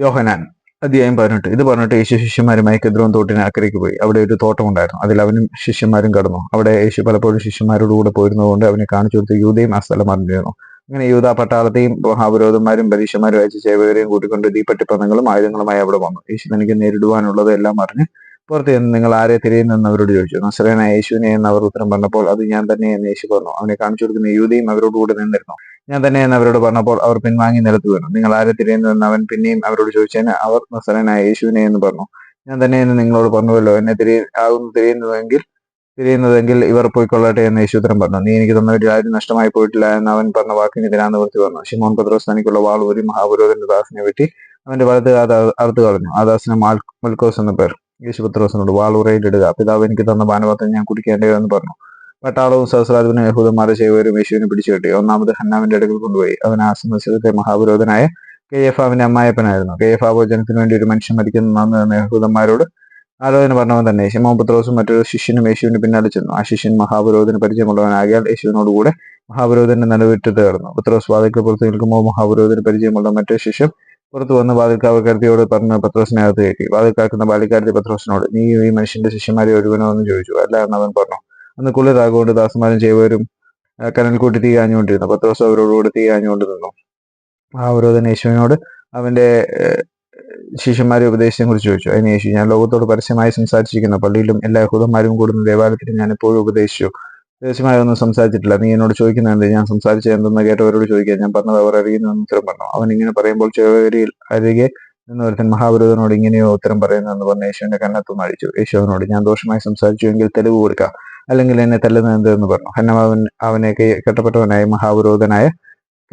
യോഹനാൻ അധ്യായം പതിനെട്ട്. ഇത് പറഞ്ഞിട്ട് യേശു ശിഷ്യന്മാരുമായി കെദ്രോൻ തോട്ടിന് അക്കരയ്ക്ക് പോയി. അവിടെ ഒരു തോട്ടം ഉണ്ടായിരുന്നു. അതിൽ അവനും ശിഷ്യന്മാരും കടന്നു. അവിടെ യേശു പലപ്പോഴും ശിഷ്യന്മാരോട് കൂടെ പോയിരുന്നതുകൊണ്ട് അവനെ കാണിച്ചു കൊടുത്ത് യൂതയും ആ സ്ഥലം അറിഞ്ഞിരുന്നു. അങ്ങനെ യൂത പട്ടാളത്തെയും മഹാപുരോധന്മാരും പരീക്ഷന്മാരും അയച്ച സേവകരെയും കൂട്ടിക്കൊണ്ട് ദീപട്ടിപ്പന്നങ്ങളും ആയുധങ്ങളുമായി അവിടെ വന്നു. യേശു തനിക്ക് നേരിടുവാനുള്ളത് എല്ലാം അറിഞ്ഞ് പുറത്ത് നിങ്ങൾ ആരെ തിരയുന്നെന്ന് അവരോട് ചോദിച്ചു. നസ്രേന യേശുവിനെ എന്ന് അവർ ഉത്തരം പറഞ്ഞപ്പോൾ അത് ഞാൻ തന്നെ എന്ന് യേശു പറഞ്ഞു. അവനെ കാണിച്ചു കൊടുക്കുന്ന യൂതയും അവരോട് കൂടെ നിന്നിരുന്നു. ഞാൻ തന്നെ എന്ന് അവരോട് പറഞ്ഞപ്പോൾ അവർ പിൻവാങ്ങി നിലത്ത് വീണു. നിങ്ങൾ ആരെ തിരയുന്നതെന്ന് അവൻ പിന്നെയും അവരോട് ചോദിച്ചതിന് അവർ നസ്രനായ യേശുവിനെ എന്ന് പറഞ്ഞു. ഞാൻ തന്നെ എന്ന് നിങ്ങളോട് പറഞ്ഞുവല്ലോ എന്നെ തിരിയ ആകുന്നു തിരിയുന്നതെങ്കിൽ തിരിയുന്നതെങ്കിൽ ഇവർ പോയിക്കൊള്ളട്ടെ എന്ന് യേശു ഉത്തരം പറഞ്ഞു. നീ എനിക്ക് തന്നവരിൽ ആരും നഷ്ടമായി പോയിട്ടില്ല എന്ന് അവൻ പറഞ്ഞ വാക്കിന് ഇതിനാന്ന് നിവർത്തി പറഞ്ഞു ഷിമോൻ പത്രോസ് തനിക്കുള്ള വാൾ ഒരു മഹാപുരോധന്റെ ദാസിനെ വെട്ടി അവന്റെ വലത് അറുത്ത് കളഞ്ഞു. ആ ദാസിന് മൽക്കോസ് എന്ന പേർ. യേശു പത്രോസിനോട് വാൾ ഉറയിലിടുക പിതാവ് എനിക്ക് തന്ന പാനപാത്രം ഞാൻ കുടിക്കേണ്ടയോ? എന്ന് പറഞ്ഞു. പട്ടാളവും സഹസ്രാധിപനും യഹൂദന്മാരെ ചെയ്വരും യേശുവിനെ പിടിച്ചു കെട്ടി. ഒന്നാമത് ഹന്നാവിന്റെ അടുക്കൽ കൊണ്ടുപോയി. അവൻ ആ സംവത്സരത്തെ മഹാപുരോധനായ കെ എഫ് ആവിന്റെ അമ്മായപ്പനായിരുന്നു കെ എഫ് ജനത്തിന് വേണ്ടി ഒരു മനുഷ്യൻ മരിക്കുന്ന യഹൂദന്മാരോട് ആലോചന പറഞ്ഞവൻ തന്നെ. ശിമോൻ പത്രോസും മറ്റൊരു ശിഷ്യനും യേശുവിന്റെ പിന്നാലെ ചെന്നു. ആ ശിഷ്യൻ മഹാപുരോധന പരിചയമുള്ളവനാകിയാൽ യേശുവിനോടുകൂടെ മഹാപുരോധന്റെ നിലവിട്ട് കടന്നു പത്രോസ് വാതിൽക്ക് പുറത്ത് നിൽക്കുമ്പോൾ മഹാപുരോധന പരിചയമുള്ള മറ്റൊരു ശിഷ്യൻ പുറത്തു വന്ന് വാതിൽക്കാവക്കാരത്തിയോട് പറഞ്ഞ് പത്രോസിനകത്ത് കയറ്റി. വാതിൽക്കാക്കുന്ന ബാലിക്കാരത്തി പത്രോസിനോട് നീ ഈ മനുഷ്യന്റെ ശിഷ്യന്മാരെ ഒരുവനോ? എന്ന് ചോദിച്ചു. അല്ല എന്ന് അവൻ പറഞ്ഞു. അന്ന് കുളിരാകൊണ്ട് ദാസന്മാരും ചെയ്വരും കനൽ കൂട്ടി തീ കാഞ്ഞുകൊണ്ടിരുന്നു. പത്ത് ദിവസം അവരോടുകൂടി തീ കാഞ്ഞുകൊണ്ട് നിന്നു തന്നെ യേശുവിനോട് അവന്റെ ശിഷ്യന്മാരെ ഉപദേശത്തെ കുറിച്ച് ചോദിച്ചു. അതിന് യേശു ഞാൻ ലോകത്തോട് പരസ്യമായി സംസാരിച്ചിരിക്കുന്നു പള്ളിയിലും എല്ലാ യഹൂദന്മാരും കൂടുന്ന ദേവാലയത്തിലും ഞാൻ എപ്പോഴും ഉപദേശിച്ചു. രഹസ്യമായി ഒന്നും സംസാരിച്ചിട്ടില്ല. നീ എന്നോട് ചോദിക്കുന്നുണ്ട് ഞാൻ സംസാരിച്ചത് എന്തെന്ന് കേട്ടവരോട് ചോദിക്കാൻ ഞാൻ പറഞ്ഞത് അവർ അറിയുന്നു എന്ന് ഉത്തരം പറഞ്ഞു. അവൻ ഇങ്ങനെ പറയുമ്പോൾ ചെവരിയിൽ അരികെ നിന്ന് ഒരുത്തൻ മഹാപുരോധനോട് ഇങ്ങനെയോ ഉത്തരം പറയുന്നതെന്ന് പറഞ്ഞ് യേശുവിന്റെ കണ്ണത്തുനിന്ന് അടിച്ചു യേശു അവനോട് ഞാൻ ദോഷമായി സംസാരിച്ചു എങ്കിൽ തെളിവ് കൊടുക്കാം. അല്ലെങ്കിൽ എന്നെ തല്ലുന്നത് എന്തെന്ന് പറഞ്ഞു. ഹന്നമാവൻ അവനെ കെട്ടപ്പെട്ടവനായ മഹാപുരോധനായ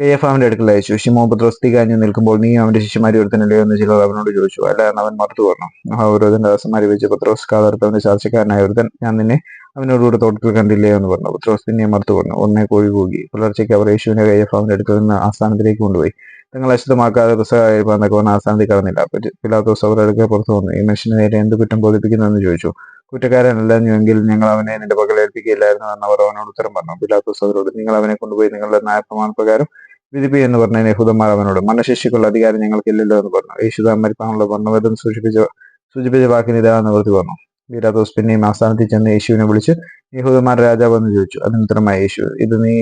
കയ്യഫാവിന്റെ അടുക്കൽ അയച്ചു. ഷിമോൻ പത്രോസ് കാഞ്ഞു നിൽക്കുമ്പോൾ നീ അവന്റെ ശിഷ്യമാരി ഒരുത്തനല്ലയോ എന്ന് ചിലർ അവനോട് ചോദിച്ചു. അല്ല എന്ന് അവൻ മറുത്തു പറഞ്ഞു. മഹാപുരോധന്റെ ദാസന്മാരെ വെച്ച് പത്രോസ് കാതർത്തവന്റെ ചാർച്ചക്കാരനായ ഒരുത്തൻ ഞാൻ നിന്നെ അവനോടുകൂടെ തോട്ടത്തിൽ കണ്ടില്ലേ? എന്ന് പറഞ്ഞു. പത്രോസ് നിന്നെ മറുത്തു പറഞ്ഞു. ഒന്നേ കോഴി കൂകി. പുലർച്ചയ്ക്ക് അവർ യേശുവിനെ കയ്യഫാവിന്റെ അടുക്കൽ നിന്ന് ആസ്ഥാനത്തിലേക്ക് കൊണ്ടുപോയി. തങ്ങൾ അശുദ്ധമാക്കാതെ പുസ്തകമായിരിക്കാൻ അവൻ ആസ്ഥാനത്തിൽ കടന്നില്ല. പിലാത്തോസ് അവരുടെ അടുക്കൽ പുറത്തു വന്നു. ഈ മനുഷ്യന് നേരെ എന്ത് കുറ്റം ബോധിപ്പിക്കുന്നതെന്ന് ചോദിച്ചു. കുറ്റക്കാരനല്ലെന്നുവെങ്കിൽ ഞങ്ങൾ അവനെ നിന്റെ പകൽ ഏൽപ്പിക്കുകയില്ലായിരുന്നു അവർ അവനോട് ഉത്തരം പറഞ്ഞു. പിലാത്തോസ് അവരോട് നിങ്ങൾ അവനെ കൊണ്ടുപോയി നിങ്ങളുടെ ന്യായപ്രമാണപ്രകാരം വിധിപ്പി എന്ന് പറഞ്ഞ യഹൂദന്മാർ അവനോട് മനഃശേഷിക്കുള്ള അധികാരം ഞങ്ങൾക്കില്ലല്ലോ എന്ന് പറഞ്ഞു. യേശുദാൻ മരിപ്പാനുള്ള വർണവേദം സൂചിപ്പിച്ച സൂചിപ്പിച്ച വാക്കിന് ഇതാ വൃത്തി പറഞ്ഞു. പീലാത്തോസ് പിന്നെയും ആസ്ഥാനത്തിൽ ചെന്ന് യേശുവിനെ വിളിച്ച് യഹൂദന്മാരുടെ രാജാവ് എന്ന് ചോദിച്ചു. അതിന് ഉത്തരമായി യേശു ഇത് നീ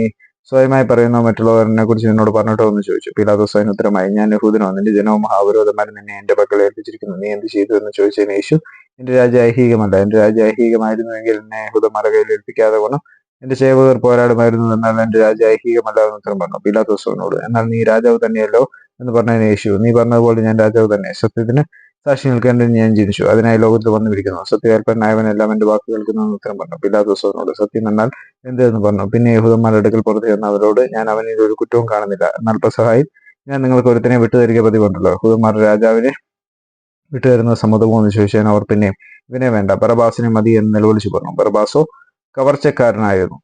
സ്വയമായി പറയുന്ന മറ്റുള്ളവരെ കുറിച്ച് നിന്നോട് പറഞ്ഞിട്ടോ എന്ന് ചോദിച്ചു. പീലാത്തോസ് അതിന് ഉത്തരമായി ഞാൻ യഹൂദനോ നിന്റെ ജനവും മഹാവിരോധമാരും നിന്നെ എന്റെ പക്കൽ ഏൽപ്പിച്ചിരിക്കുന്നു. നീ എന്ത് ചെയ്തു എന്ന് ചോദിച്ചതിന് യേശു എന്റെ രാജ്യം ഐഹികമല്ല. എന്റെ രാജ്യം ഐഹികമായിരുന്നുവെങ്കിൽ എന്നെ യഹൂദന്മാരുടെ കയ്യിൽ ഏൽപ്പിക്കാതെ വന്നു എന്റെ സേവകർ പോരാടുമായിരുന്നു എന്നാൽ എന്റെ രാജ്യം ഐഹികമല്ല എന്ന് ഉത്തരം പറഞ്ഞു. പീലാത്തോസിനോട് എന്നാൽ നീ രാജാവ് തന്നെയല്ലോ എന്ന് പറഞ്ഞതിന് യേശു നീ പറഞ്ഞതുപോലെ ഞാൻ രാജാവ് തന്നെ. സത്യത്തിന് സാക്ഷി നിൽക്കേണ്ടത് ഞാൻ ജനിച്ചു അതിനായി ലോകത്തിൽ വന്നിരിക്കുന്നു സത്യകൽപ്പനായവനെല്ലാം എന്റെ വാക്ക് കേൾക്കുന്നു എന്ന് ഉത്തരം പറഞ്ഞു. പിലാത്തോസിനോട് സത്യം എന്നാൽ എന്തെന്ന്? പറഞ്ഞു. പിന്നെ യഹൂദന്മാരുടെ അടുക്കൽ പുറത്തു ചെന്ന അവരോട് ഞാൻ അവനിൽ ഒരു കുറ്റവും കാണുന്നില്ല. എന്നാൽ പ്രസഹായി ഞാൻ നിങ്ങൾക്ക് ഒരുത്തനെ വിട്ടുതരിക പതിവുണ്ടല്ലോ. യഹൂദന്മാരുടെ രാജാവിനെ വിട്ടുതരുന്ന സമ്മതമോ എന്ന് ചോദിച്ചാൽ അവർ പിന്നെ ഇവനെ വേണ്ട. ബറബാസിനെ മതി എന്ന് നിലവിളിച്ചു പറഞ്ഞു. ബറബാസോ കവർച്ചക്കാരനായിരുന്നു.